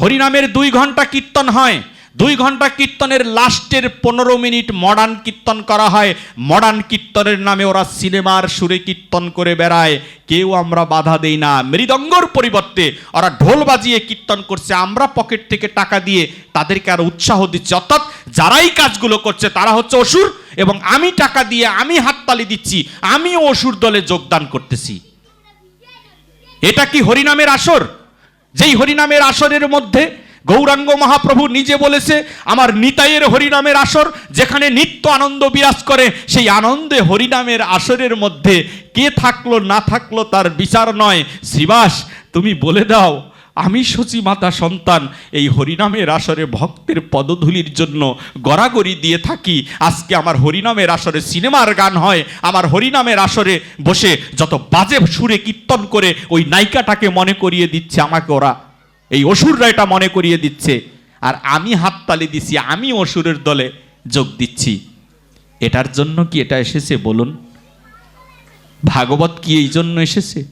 হরিনামের দুই ঘণ্টা কীর্তন হয়। দুই ঘণ্টা কীর্তনের লাস্টের পনেরো মিনিট মডার্ন কীর্তন করা হয়। মডার্ন কীর্তনের নামে ওরা সিনেমার সুরে কীর্তন করে বেড়ায়। কেউ আমরা বাধা দেই না। মৃদঙ্গর পরিবর্তে ওরা ঢোল বাজিয়ে কীর্তন করছে। আমরা পকেট থেকে টাকা দিয়ে তাদেরকে আর উৎসাহ দিচ্ছি। অর্থাৎ যারাই কাজগুলো করছে তারা হচ্ছে অসুর এবং আমি টাকা দিয়ে, আমি হাততালি দিচ্ছি, আমিও অসুর দলে যোগদান করতেছি। এটা কি হরিনামের আসর? যেই হরিনামের আসরের মধ্যে গৌরাঙ্গ মহাপ্রভু নিজে বলেছে, আমার নিতাইয়ের হরিনামের আসর, যেখানে নিত্য আনন্দ বিরাজ করে, সেই আনন্দে হরিনামের আসরের মধ্যে কে থাকল না থাকল তার বিচার নয়। শ্রীবাস, তুমি বলে দাও আমি সচি মাতা সন্তান, এই হরিনামের আসরে ভক্তের পদধূলির জন্য গড়াগড়ি দিয়ে থাকি। আজকে আমার হরিনামের আসরে সিনেমার গান হয়, আমার হরিনামের আসরে বসে যত বাজে সুরে কীর্তন করে, ওই নায়িকাটাকে মনে করিয়ে দিচ্ছে আমাকে ওরা। এই অসুররা এটা মনে করিয়ে দিচ্ছে। আর আমি হাততালি দিচ্ছি আমি অসুরের দলে যোগ দিচ্ছি। এটার জন্য কি এটা এসেছে বলুন? ভাগবত কি এই জন্য এসেছে?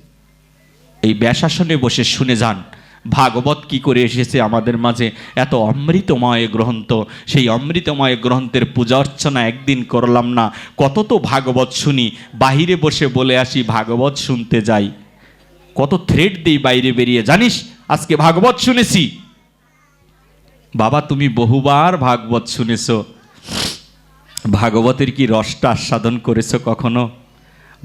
এই ব্যাসাসনে বসে শুনে যান। ভাগবত কি করে এসেছে আমাদের মাঝে? এত অমৃতময় গ্রন্থ। সেই অমৃতময় গ্রন্থের পূজা অর্চনা একদিন করলাম না। কত তো ভাগবত শুনি, বাহিরে বসে বলে আসি, ভাগবত শুনতে যাই। কত থ্রেড দিই বাইরে বেরিয়ে। জানিস, আজকে ভাগবত শুনেছি। বাবা, তুমি বহুবার ভাগবত শুনেছ। ভাগবতের কি রসটা আস্বাদন করেছ কখনো?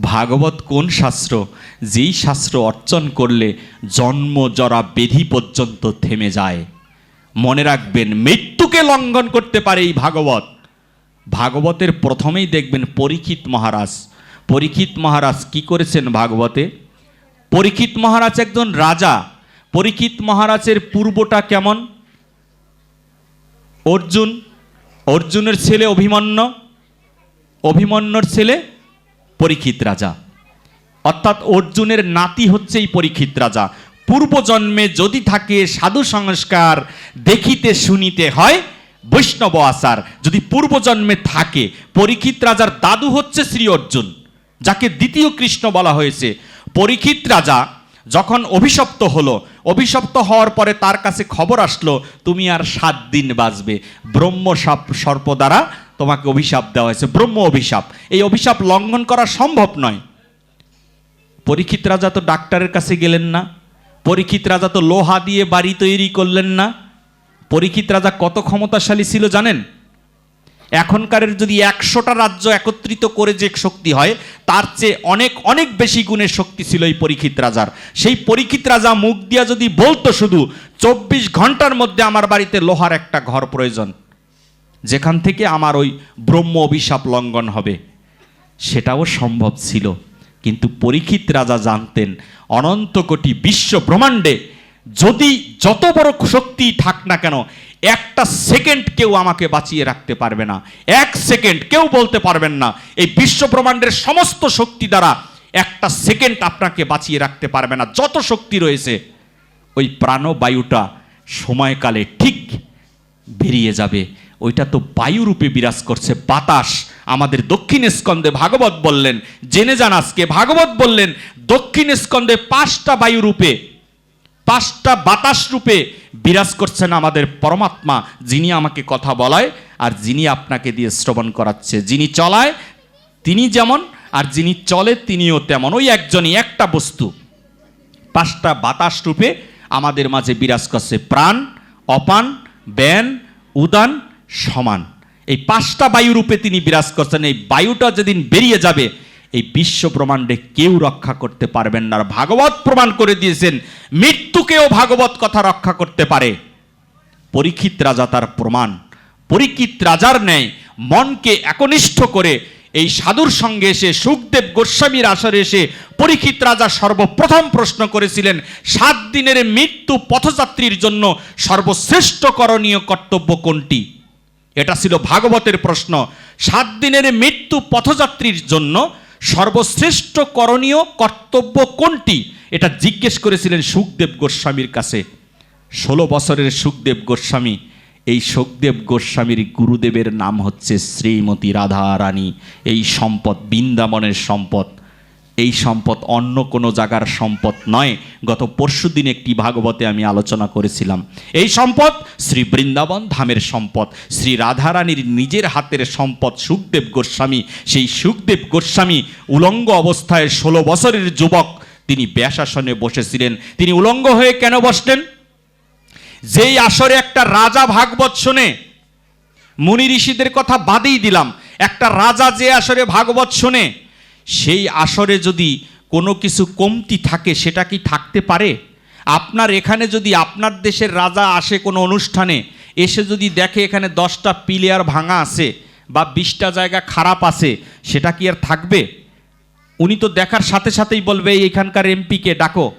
ভাগবত কোন শাস্ত্র? যেই শাস্ত্র অর্চন করলে জন্ম জরা বেধি পর্যন্ত থেমে যায়। মনে রাখবেন, মৃত্যুকে লঙ্ঘন করতে পারে এই ভাগবত। ভাগবতের প্রথমেই দেখবেন পরীক্ষিত মহারাজ। পরীক্ষিত মহারাজ কি করেছেন ভাগবতে? পরীক্ষিত মহারাজ একজন রাজা। পরীক্ষিত মহারাজের পূর্বটা কেমন? অর্জুন। অর্জুনের ছেলে অভিমন্যু। অভিমন্যুর ছেলে পরীক্ষিত রাজা। অর্থাৎ অর্জুনের নাতি হচ্ছে এই পরীক্ষিত রাজা। পূর্বজন্মে যদি থাকে সাধু সংস্কার দেখিতে শুনিতে হয় বৈষ্ণব আচার। যদি পূর্বজন্মে থাকে, পরীক্ষিত রাজার দাদু হচ্ছে শ্রী অর্জুন, যাকে দ্বিতীয় কৃষ্ণ বলা হয়েছে। পরীক্ষিত রাজা যখন অভিশপ্ত হলো, অভিশপ্ত হওয়ার পরে তার কাছে খবর আসলো, তুমি আর সাত দিন বাঁচবে। ব্রহ্ম সর্প দ্বারা তোমাকে অভিশাপ দেওয়া হয়েছে, ব্রহ্ম অভিশাপ। এই অভিশাপ লঙ্ঘন করা সম্ভব নয়। পরীক্ষিত রাজা তো ডাক্তারের কাছে গেলেন না, পরীক্ষিত রাজা তো লোহা দিয়ে বাড়ি তৈরি করলেন না। পরীক্ষিত রাজা কত ক্ষমতাশালী ছিল জানেন? এখনকারের যদি একশোটা রাজ্য একত্রিত করে যে শক্তি হয়, তার চেয়ে অনেক অনেক বেশি গুণের শক্তি ছিল এই পরীক্ষিত রাজার। সেই পরীক্ষিত রাজা মুখ দিয়া যদি বলতো শুধু, চব্বিশ ঘণ্টার মধ্যে আমার বাড়িতে লোহার একটা ঘর প্রয়োজন। যেখান থেকে আমার ওই ব্রহ্ম অভিশাপ লঙ্ঘন হবে। সেটাও সম্ভব ছিল। কিন্তু পরীক্ষিত রাজা জানতেন, অনন্ত কোটি বিশ্ব ব্রহ্মাণ্ডে যদি যত বড় শক্তি থাক না কেন, একটা সেকেন্ড কেউ আমাকে বাঁচিয়ে রাখতে পারবে না। এক সেকেন্ড কেউ বলতে পারবেন না, এই বিশ্ব ব্রহ্মাণ্ডের সমস্ত শক্তি দ্বারা একটা সেকেন্ড আপনাকে বাঁচিয়ে রাখতে পারবে না। যত শক্তি রয়েছে, ওই প্রাণবায়ুটা সময়কালে ঠিক বেরিয়ে যাবে। ওইটা তো বায়ুরূপে বিরাজ করছে, বাতাস। আমাদের দক্ষিণ স্কন্দে ভাগবত বললেন, জেনে যান আজকে, ভাগবত বললেন, দক্ষিণ স্কন্দে পাঁচটা বায়ুরূপে, পাঁচটা বাতাস রূপে বিরাজ করছেন আমাদের পরমাত্মা, যিনি আমাকে কথা বলায়, আর যিনি আপনাকে দিয়ে শ্রবণ করাচ্ছে। যিনি চলায়, তিনি যেমন, আর যিনি চলে, তিনিও তেমন। ওই একজনই, একটা বস্তু। পাঁচটা বাতাস রূপে আমাদের মাঝে বিরাজ করছে, প্রাণ, অপান, ব্যান, উদান সমান। এই পাঁচটা বায়ু রূপে তিনি বিরাজ করছেন। এই বায়ুটা যেদিন বেরিয়ে যাবে, এই বিশ্ব ব্রহ্মাণ্ডে কেউ রক্ষা করতে পারবেন না। আর ভাগবত প্রমাণ করে দিয়েছেন, মৃত্যুকেও ভাগবত কথা রক্ষা করতে পারে। পরীক্ষিত রাজা তার প্রমাণ। পরীক্ষিত রাজার ন্যায় মনকে একনিষ্ঠ করে এই সাধুর সঙ্গে এসে, সুখদেব গোস্বামীর আসরে এসে পরীক্ষিত রাজা সর্বপ্রথম প্রশ্ন করেছিলেন, সাত দিনের মৃত্যু পথযাত্রীর জন্য সর্বশ্রেষ্ঠ করণীয় কর্তব্য কোনটি? এটা ছিল ভাগবতের প্রশ্ন। সাত দিনের মৃত্যু পথযাত্রীর জন্য সর্বশ্রেষ্ঠ করণীয় কর্তব্য কোনটি? এটা জিজ্ঞেস করেছিলেন সুখদেব গোস্বামীর কাছে। ষোলো বছরের সুখদেব গোস্বামী, এই সুখদেব গোস্বামীর গুরুদেবের নাম হচ্ছে শ্রীমতী রাধা রানী এই সম্পদ বৃন্দাবনের সম্পদ। এই সম্পদ অন্য কোনো জায়গার সম্পদ নয়। গত পরশু দিন একটি ভাগবতে আমি আলোচনা করেছিলাম। এই সম্পদ শ্রী বৃন্দাবন ধামের সম্পদ, শ্রী রাধারানীর নিজের হাতের সম্পদ সুখদেব গোস্বামী, সেই সুখদেব গোস্বামী উলঙ্গ অবস্থায় ষোলো বছরের যুবক তিনি ব্যাসাসনে বসেছিলেন। তিনি উলঙ্গ হয়ে কেন বসলেন? যেই আসরে একটা রাজা ভাগবত শুনে মুনি ঋষিদের কথা বাদেই দিলাম। একটা রাজা যে আসরে ভাগবত শোনে সেই আসরে যদি কোনো কিছু কমতি থাকে, সেটা কি থাকতে পারে? আপনার এখানে যদি আপনার দেশের রাজা আসে কোনো অনুষ্ঠানে, এসে যদি দেখে এখানে দশটা পিলিয়ার ভাঙা আছে বা বিশটা জায়গা খারাপ আছে, সেটা কি আর থাকবে? উনি তো দেখার সাথে সাথেই বলবে, "এই এখানকার এমপিকে ডাকো?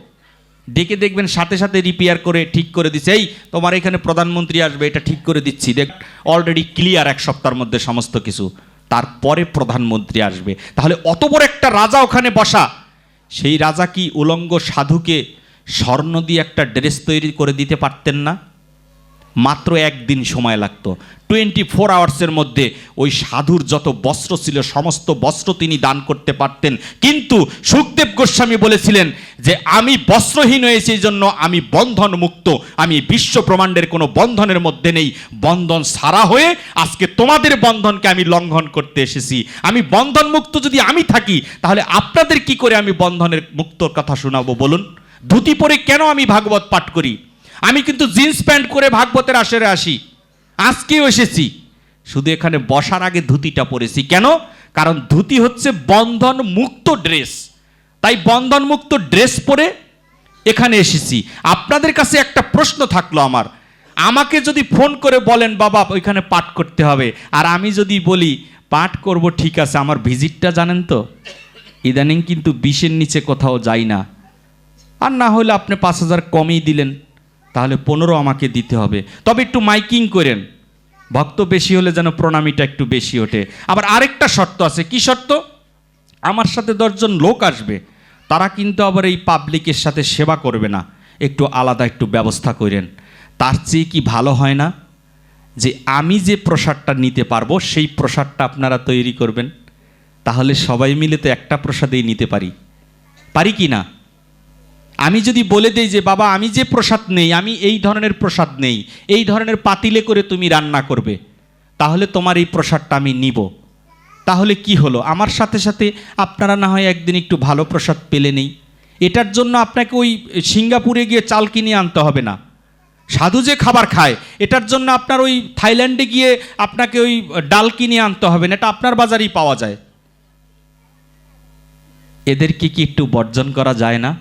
ডেকে দেখবেন সাথে সাথে রিপেয়ার করে ঠিক করে দিচ্ছে। এই, তোমার এখানে প্রধানমন্ত্রী আসবে, এটা ঠিক করে দিচ্ছি। দেখ অলরেডি ক্লিয়ার এক সপ্তাহের মধ্যে সমস্ত কিছু। তারপরে প্রধানমন্ত্রী আসবে। তাহলে অত বড় একটা রাজা ওখানে বসা, সেই রাজা কি উলঙ্গ সাধুকে স্বর্ণ দিয়ে একটা ড্রেস তৈরি করে দিতে পারতেন না? মাত্র একদিন সময় লাগত। টোয়েন্টি ফোর আওয়ার্সের মধ্যে ওই সাধুর যত বস্ত্র ছিল, সমস্ত বস্ত্র তিনি দান করতে পারতেন। কিন্তু সুখদেব গোস্বামী বলেছিলেন যে, আমি বস্ত্রহীন হয়েছি, এই জন্য আমি বন্ধন মুক্ত। আমি বিশ্ব ব্রহ্মাণ্ডের কোনো বন্ধনের মধ্যে নেই। বন্ধন সারা হয়ে আজকে তোমাদের বন্ধনকে আমি লঙ্ঘন করতে এসেছি। আমি বন্ধন মুক্ত যদি আমি থাকি, তাহলে আপনাদের কি করে আমি বন্ধনের মুক্তর কথা শোনাবো বলুন? ধুতি পরে কেন আমি ভাগবত পাঠ করি? আমি কিন্তু জিন্স প্যান্ট করে ভাগবতের আসরে আসি। আজকেও এসেছি। শুধু এখানে বসার আগে ধুতিটা পরেছি। কেন? কারণ ধুতি হচ্ছে বন্ধন মুক্ত ড্রেস। তাই বন্ধন মুক্ত ড্রেস পরে এখানে এসেছি। আপনাদের কাছে একটা প্রশ্ন থাকল আমার। আমাকে যদি ফোন করে বলেন, বাবা, ওইখানে পাঠ করতে হবে। আর আমি যদি বলি, পাঠ করব, ঠিক আছে, আমার ভিজিটটা জানেন তো? ইদানিং কিন্তু বিশের নিচে কোথাও যাই না। আর না হলে আপনি পাঁচ হাজার কমই দিলেন। তাহলে পনেরো আমাকে দিতে হবে। তবে একটু মাইকিং করেন। ভক্ত বেশি হলে যেন প্রণামীটা একটু বেশি ওঠে। আবার আরেকটা শর্ত আছে। কি শর্ত? আমার সাথে দশজন লোক আসবে। তারা কিন্তু আবার এই পাবলিকের সাথে সেবা করবে না। একটু আলাদা একটু ব্যবস্থা করেন। তার চেয়ে কি ভালো হয় না? যে আমি যে প্রসাদটা নিতে পারব, সেই প্রসাদটা আপনারা তৈরি করবেন। তাহলে সবাই মিলে তো একটা প্রসাদেই নিতে পারি। পারি কি না? আমি যদি বলে দেই যে, বাবা, আমি যে প্রসাদ নেই, আমি এই ধরনের প্রসাদ নেই, এই ধরনের পাতিলে করে তুমি রান্না করবে, তাহলে তোমার এই প্রসাদটা আমি নিব। তাহলে কি হলো? আমার সাথে সাথে আপনারা না হয় একদিন একটু ভালো প্রসাদ পেলে নেই। এটার জন্য আপনাকে ওই সিঙ্গাপুরে গিয়ে চাল কিনে আনতে হবে না। সাধু যে খাবার খায়, এটার জন্য আপনার ওই থাইল্যান্ডে গিয়ে আপনাকে ওই ডাল কিনে আনতে হবে না, এটা আপনার বাজারেই পাওয়া যায়। এদেরকে কি একটু বর্জন করা যায় না?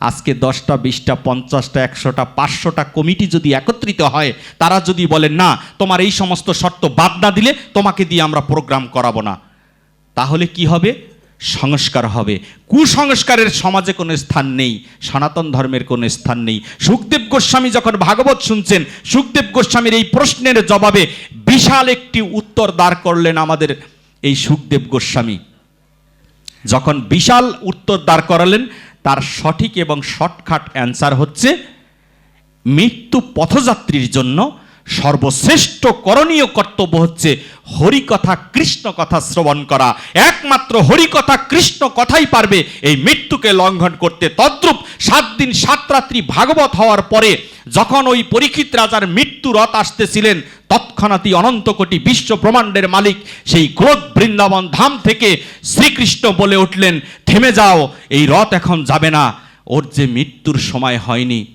আজকে দশটা, বিশটা, পঞ্চাশটা, একশোটা, পাঁচশোটা কমিটি যদি একত্রিত হয়, তারা যদি বলেন না, তোমার এই সমস্ত শর্ত বাদ না দিলে তোমাকে দিয়ে আমরা প্রোগ্রাম করাবো না। তাহলে কি হবে? সংস্কার হবে। কুসংস্কারের সমাজে কোনো স্থান নেই, সনাতন ধর্মের কোনো স্থান নেই। সুখদেব গোস্বামী যখন ভাগবত শুনছেন, সুখদেব গোস্বামীর এই প্রশ্নের জবাবে বিশাল একটি উত্তর দাঁড় করলেন আমাদের এই সুখদেব গোস্বামী। যখন বিশাল উত্তর দাঁড় করালেন তার সঠিক এবং শর্টকাট অ্যান্সার হচ্ছে, মৃত্যু পথযাত্রীর জন্য সর্বশ্রেষ্ঠ করণীয় কর্তব্য হচ্ছে হরিকথা কৃষ্ণ কথা শ্রবণ করা। একমাত্র হরিকথা কৃষ্ণ কথাই পারবে এই মৃত্যুকে লঙ্ঘন করতে। তদ্রূপ সাত দিন সাত রাত্রি ভাগবত হওয়ার পরে যখন ওই পরীক্ষিত রাজার মৃত্যু রথ আসতেছিলেন তৎক্ষণাৎই অনন্ত কোটি বিশ্ব ব্রহ্মাণ্ডের মালিক সেই ক্রোধ বৃন্দাবন ধাম থেকে শ্রীকৃষ্ণ বলে উঠলেন, থেমে যাও, এই রথ এখন যাবে না। ওর যে মৃত্যুর সময় হয়নি।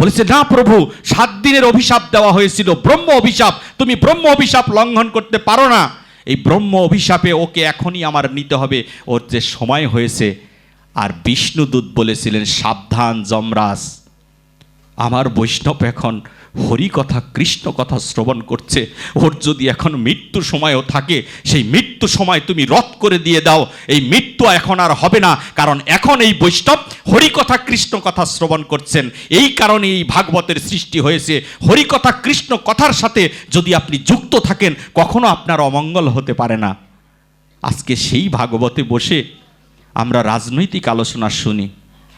বলেছে, না প্রভু, সাত দিনের অভিশাপ দেওয়া হয়েছিল। ব্রহ্ম অভিশাপ, তুমি ব্রহ্ম অভিশাপ লঙ্ঘন করতে পারো না। এই ব্রহ্ম অভিশাপে ওকে এখনই আমার নিতে হবে। ওর যে সময় হয়েছে। আর বিষ্ণুদূত বলেছিলেন, সাবধান যমরাজ। আমার বৈষ্ণব এখন হরি কথা, কৃষ্ণ কথা শ্রবণ করছে। ওর যদি এখন মৃত্যু সময়ও থাকে, সেই মৃত্যু সময় তুমি রদ করে দিয়ে দাও। এই মৃত্যু এখন আর হবে না, কারণ এখন এই বৈষ্ণব হরি কথা, কৃষ্ণ কথা শ্রবণ করছেন। এই কারণে এই ভাগবতের সৃষ্টি হয়েছে। হরি কথা, কৃষ্ণ কথার সাথে যদি আপনি যুক্ত থাকেন, কখনো আপনার অমঙ্গল হতে পারে না। আজকে সেই ভাগবতে বসে আমরা রাজনৈতিক আলোচনা শুনি।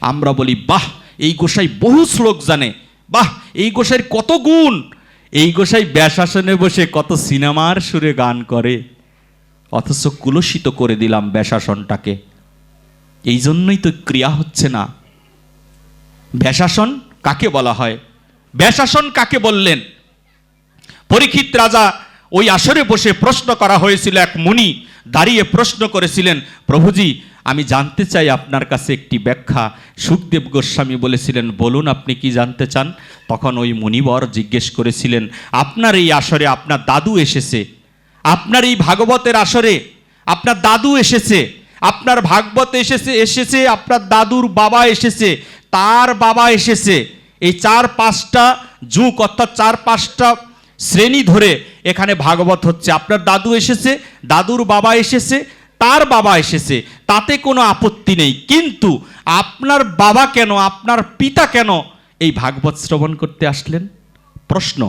আমরা বলি, বাহ, এই গোসাই বহু শ্লোক জানে। বাহ, এই গোসাইয়ের কত গুণ। এই গোসাই ব্যাসাসনে বসে কত সিনেমার সুরে গান করে। অথচ কুলসিত করে দিলাম ব্যাসাসনটাকে এই জন্যই তো ক্রিয়া হচ্ছে না। ব্যাসাসন কাকে বলা হয়? ব্যাসাসন কাকে বললেন? পরীক্ষিত রাজা ওই আসরে বসে প্রশ্ন করা হয়েছিল এক মুনি, দাঁড়িয়ে প্রশ্ন করেছিলেন, প্রভুজি আমি জানতে চাই আপনার কাছে একটি ব্যাখ্যা। সুখদেব গোস্বামী বলেছিলেন, বলুন আপনি কি জানতে চান? তখন ওই মুনিবর জিজ্ঞেস করেছিলেন, আপনার এই আসরে আপনার দাদু এসেছে। আপনার এই ভাগবতের আসরে আপনার দাদু এসেছে। আপনার ভাগবত এসেছে এসেছে, আপনার দাদুর বাবা এসেছে, তার বাবা এসেছে। এই চার পাঁচটা যুগ অর্থাৎ চার পাঁচটা শ্রেণি ধরে এখানে ভাগবত হচ্ছে। আপনার দাদু এসেছে, দাদুর বাবা এসেছে তার বাবা এসেছে, তাতে কোনো আপত্তি নেই। কিন্তু আপনার বাবা কেন, আপনার পিতা কেন এই ভাগবত শ্রবণ করতে আসলেন? প্রশ্ন।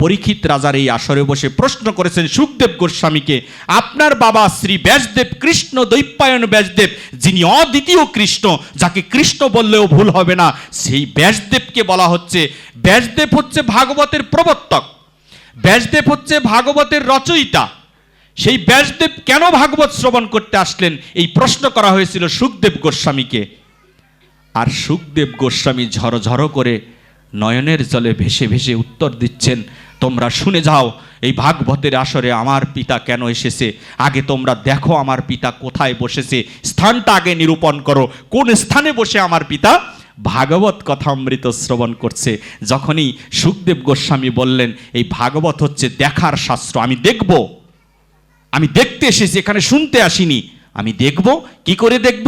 পরীক্ষিত রাজার এই আসরে বসে প্রশ্ন করেছেন সুখদেব গোস্বামীকে, আপনার বাবা শ্রী ব্যাসদেব কৃষ্ণ দৈপায়ন ব্যাসদেব, যিনি অদ্বিতীয় কৃষ্ণ, যাকে কৃষ্ণ বললেও ভুল হবে না, সেই ব্যাসদেবকে বলা হচ্ছে, ব্যাসদেব হচ্ছে ভাগবতের প্রবর্তক। ব্যাসদেব হচ্ছে ভাগবতের রচয়িতা। সেই ব্যাসদেব কেন ভাগবত শ্রবণ করতে আসলেন? এই প্রশ্ন করা হয়েছিল সুখদেব গোস্বামীকে। আর সুখদেব গোস্বামী ঝড়ো করে নয়নের জলে ভেসে ভেসে উত্তর দিচ্ছেন, তোমরা শুনে যাও, এই ভাগবতের আসরে আমার পিতা কেন এসেছে? আগে তোমরা দেখো আমার পিতা কোথায় বসেছে। স্থানটা আগে নিরূপণ করো। কোন স্থানে বসে আমার পিতা? ভাগবত কথামৃত শ্রবণ করছে। যখনই সুখদেব গোস্বামী বললেন, এই ভাগবত হচ্ছে দেখার শাস্ত্র, আমি দেখব। দেখতে এসেছি, এখানে শুনতে আসিনি। আমি দেখব, কি করে দেখব?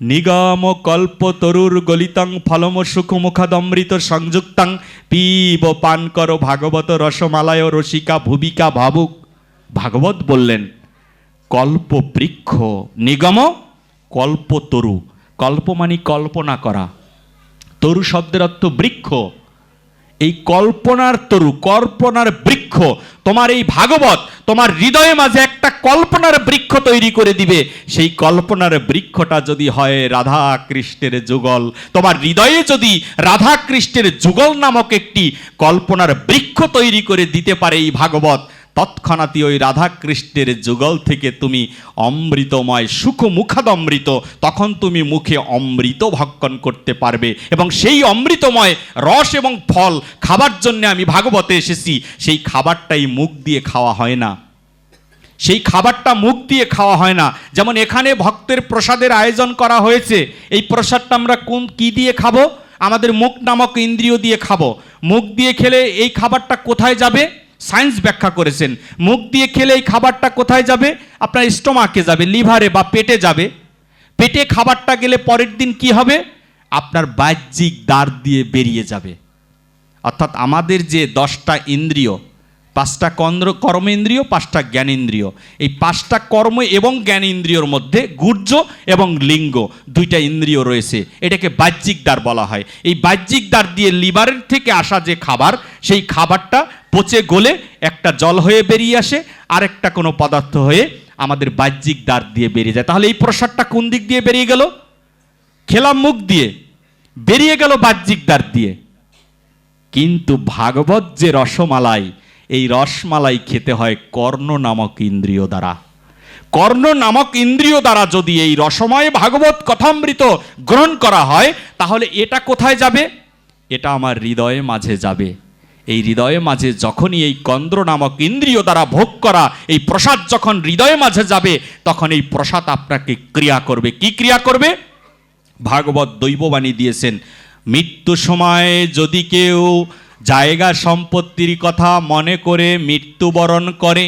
নিগম কল্প তরুর গলিতাং ফলম সুখ মুখাদমৃত সংযুক্তাং পিব পান কর ভাগবত রসমালায় রসিকা ভূমিকা ভাবুক। ভাগবত বললেন, কল্প বৃক্ষ, নিগম কল্প তরু। কল্প মানে কল্পনা করা। তরু শব্দের অর্থ বৃক্ষ। এই কল্পনার তরু, কল্পনার বৃক্ষ, তোমার এই ভাগবত তোমার হৃদয়ে মাঝে একটা কল্পনার বৃক্ষ তৈরি করে দিবে। সেই কল্পনার বৃক্ষটা যদি হয় রাধা কৃষ্ণের যুগল, তোমার হৃদয়ে যদি রাধা কৃষ্ণের যুগল নামক একটি কল্পনার বৃক্ষ তৈরি করে দিতে পারে এই ভাগবত তৎক্ষণাৎই ওই রাধাকৃষ্ণের যুগল থেকে তুমি অমৃতময় সুখ মুখাদমৃত তখন তুমি মুখে অমৃত ভক্ষণ করতে পারবে। এবং সেই অমৃতময় রস এবং ফল খাবার জন্য আমি ভাগবতে এসেছি, সেই খাবারটাই মুখ দিয়ে খাওয়া হয় না। সেই খাবারটা মুখ দিয়ে খাওয়া হয় না। যেমন এখানে ভক্তের প্রসাদের আয়োজন করা হয়েছে, এই প্রসাদটা আমরা কোন, কি দিয়ে খাব? আমাদের মুখ নামক ইন্দ্রিয় দিয়ে খাব। মুখ দিয়ে খেলে এই খাবারটা কোথায় যাবে? সায়েন্স ব্যাখ্যা করেছেন, মুখ দিয়ে খেলে এই খাবারটা কোথায় যাবে? আপনার স্টোমাকে যাবে, লিভারে বা পেটে যাবে। পেটে খাবারটা গেলে পরের দিন কি হবে? আপনার বাহ্যিক দ্বার দিয়ে বেরিয়ে যাবে। অর্থাৎ আমাদের যে দশটা ইন্দ্রিয় পাঁচটা কন্দ্র কর্মেন্দ্রিয়, পাঁচটা জ্ঞানেন্দ্রিয়। এই পাঁচটা কর্ম এবং জ্ঞানেন্দ্রিয়র মধ্যে গুর্জ এবং লিঙ্গ দুইটা ইন্দ্রিয় রয়েছে। এটাকে বাহ্যিক দ্বার বলা হয়। এই বাহ্যিক দ্বার দিয়ে লিভারের থেকে আসা যে খাবার, সেই খাবারটা পচে গলে একটা জল হয়ে বেরিয়ে আসে আর একটা কোনো পদার্থ হয়ে আমাদের বাহ্যিক দ্বার দিয়ে বেরিয়ে যায়। তাহলে এই প্রসাদটা কোন দিক দিয়ে বেরিয়ে গেল? খেলাম মুখ দিয়ে। বেরিয়ে গেল বাহ্যিক দ্বার দিয়ে। কিন্তু ভাগবত যে রসমালাই এই রসমালাই খেতে হয় কর্ণ নামক ইন্দ্রিয় দ্বারা। কর্ণ নামক ইন্দ্রিয় দ্বারা যদি এই রসময় ভাগবত কথামৃত গ্রহণ করা হয়, তাহলে এটা কোথায় যাবে? এটা আমার হৃদয়ে মাঝে যাবে। এই হৃদয়ে মাঝে যখনই এই কন্দ্র নামক ইন্দ্রিয় দ্বারা ভোগ করা, এই প্রসাদ যখন হৃদয়ে মাঝে যাবে, তখন এই প্রসাদ আপনাকে ক্রিয়া করবে। কি ক্রিয়া করবে? ভাগবত দৈববাণী দিয়েছেন, মৃত্যু সময়ে যদি কেউ জায়গা সম্পত্তির কথা মনে করে মৃত্যুবরণ করে,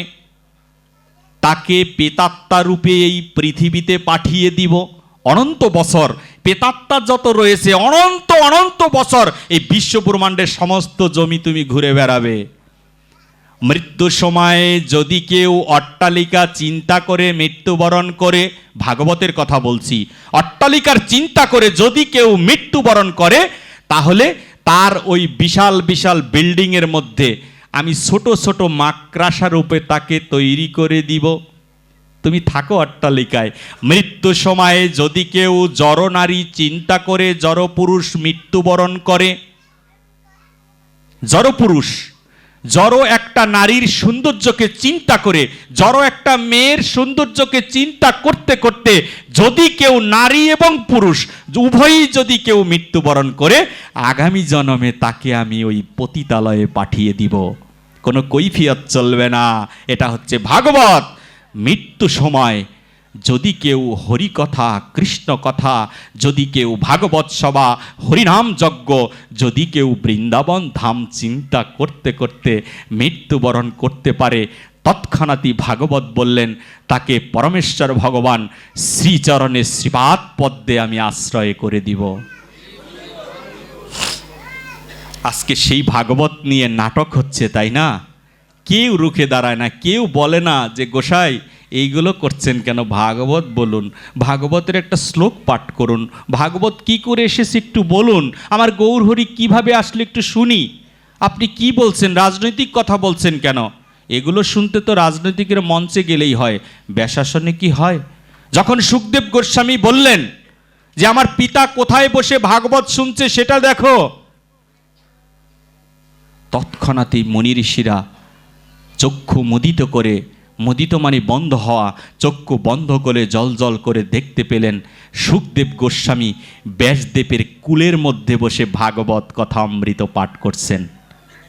তাকে পেতাত্মা রূপে এই পৃথিবীতে পাঠিয়ে দিব। অনন্ত বছর, পেতাত্মা যত রয়েছে, অনন্ত অনন্ত বছর এই বিশ্ব ব্রহ্মাণ্ডের সমস্ত জমি তুমি ঘুরে বেড়াবে। মৃত্যু সময়ে যদি কেউ অট্টালিকা চিন্তা করে মৃত্যুবরণ করে, ভাগবতের কথা বলছি, অট্টালিকার চিন্তা করে যদি কেউ মৃত্যুবরণ করে, তাহলে তার ওই বিশাল বিশাল বিল্ডিংয়ের মধ্যে আমি ছোট ছোট মাকড়াসা রূপে তাকে তৈরি করে দিব। তুমি থাকো অট্টালিকায়। মৃত্যু সময়ে যদি কেউ জড় নারী চিন্তা করে জড় পুরুষ মৃত্যুবরণ করে জড়পুরুষ জড়ো একটা নারীর সৌন্দর্যকে চিন্তা করে, জড়ো একটা মেয়ের সৌন্দর্যকে চিন্তা করতে করতে যদি কেউ নারী এবং পুরুষ উভয়ই যদি কেউ মৃত্যুবরণ করে, আগামী জন্মে তাকে আমি ওই পতিতালয়ে পাঠিয়ে দিব। কোনো কৈফিয়ত চলবে না। এটা হচ্ছে ভাগবত। মৃত্যু সময় যদি কেউ হরি কথা কৃষ্ণ কথা যদি কেউ ভাগবত সভা, হরিনাম যজ্ঞ, যদি কেউ বৃন্দাবন ধাম চিন্তা করতে করতে মৃত্যুবরণ করতে পারে, তৎক্ষণাৎই ভাগবত বললেন, তাকে পরমেশ্বর ভগবান শ্রীচরণে শ্রীপাদ পদ্মে আমি আশ্রয় করে দিব। আজকে সেই ভাগবত নিয়ে নাটক হচ্ছে, তাই না? কেউ রুখে দাঁড়ায় না, কেউ বলে না যে, গোসাই এইগুলো করছেন কেন? ভাগবত বলুন। ভাগবতের একটা শ্লোক পাঠ করুন। ভাগবত কি করে এসেছে একটু বলুন। আমার গৌরহরি কীভাবে আসলে একটু শুনি। আপনি কি বলছেন? রাজনৈতিক কথা বলছেন কেন? এগুলো শুনতে তো রাজনৈতিকের মঞ্চে গেলেই হয়। ব্যাসাসনে কি হয়? যখন সুখদেব গোস্বামী বললেন যে, আমার পিতা কোথায় বসে ভাগবত শুনছে সেটা দেখো। তৎক্ষণাৎই মনি ঋষিরা চক্ষু মুদিত করে মুদিত মানে বন্ধ হওয়া, চক্ষু বন্ধ করে জল জল করে দেখতে পেলেন সুখদেব গোস্বামী ব্যাসদেবের কুলের মধ্যে বসে ভাগবত কথা অমৃত পাঠ করছেন।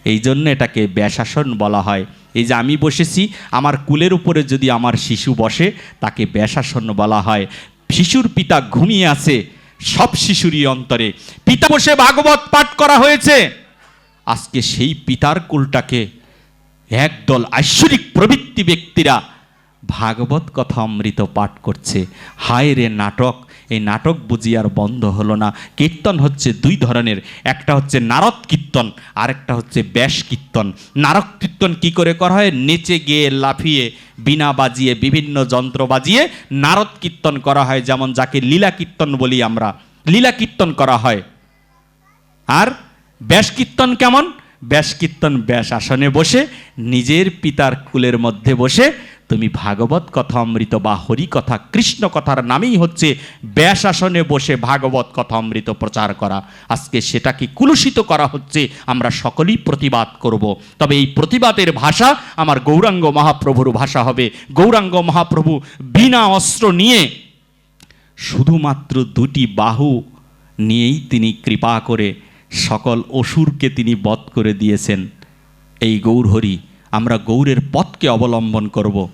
এই জন্য এটাকে ব্যাসাসন বলা হয়। এই যে আমি বসেছি, আমার কুলের উপরে যদি আমার শিশু বসে, তাকে ব্যাসাসন বলা হয়। শিশুর পিতা ঘুমিয়ে আছে, সব শিশুরই অন্তরে। পিতা বসে ভাগবত পাঠ করা হয়েছে। আজকে সেই পিতার কুলটাকে একদল ঐশ্বরিক প্রবৃত্তি ব্যক্তিরা ভাগবত কথা অমৃত পাঠ করছে। হায় রে নাটক, এই নাটক বুঝি আর বন্ধ হলো না। কীর্তন হচ্ছে দুই ধরনের, একটা হচ্ছে নারদ কীর্তন, আরেকটা হচ্ছে ব্যাস কীর্তন। নারক কীর্তন কি করে করা হয়? নেচে গিয়ে লাফিয়ে, বিনা বাজিয়ে বিভিন্ন যন্ত্র বাজিয়ে নারদ কীর্তন করা হয়, যেমন যাকে লীলা কীর্তন বলি আমরা। লীলা কীর্তন করা হয়। আর ব্যাস কীর্তন কেমন? ব্যাস কীর্তন, ব্যাস আসনে বসে, নিজের পিতার কুলের মধ্যে বসে, তুমি ভাগবত কথা অমৃত বা হরি কথা, কৃষ্ণ কথার নামেই হচ্ছে ব্যাস আসনে বসে ভাগবত কথা অমৃত প্রচার করা। আজকে সেটাকে কুলুষিত করা হচ্ছে, আমরা সকলেই প্রতিবাদ করব। তবে এই প্রতিবাদের ভাষা আমার গৌরাঙ্গ মহাপ্রভুর ভাষা হবে। গৌরাঙ্গ মহাপ্রভু বিনা অস্ত্র নিয়ে শুধুমাত্র দুটি বাহু নিয়েই তিনি কৃপা করে সকল অসুরকে তিনি বধ করে দিয়েছেন। এই গৌরহরি আমরা গৌরের পথকে অবলম্বন করব।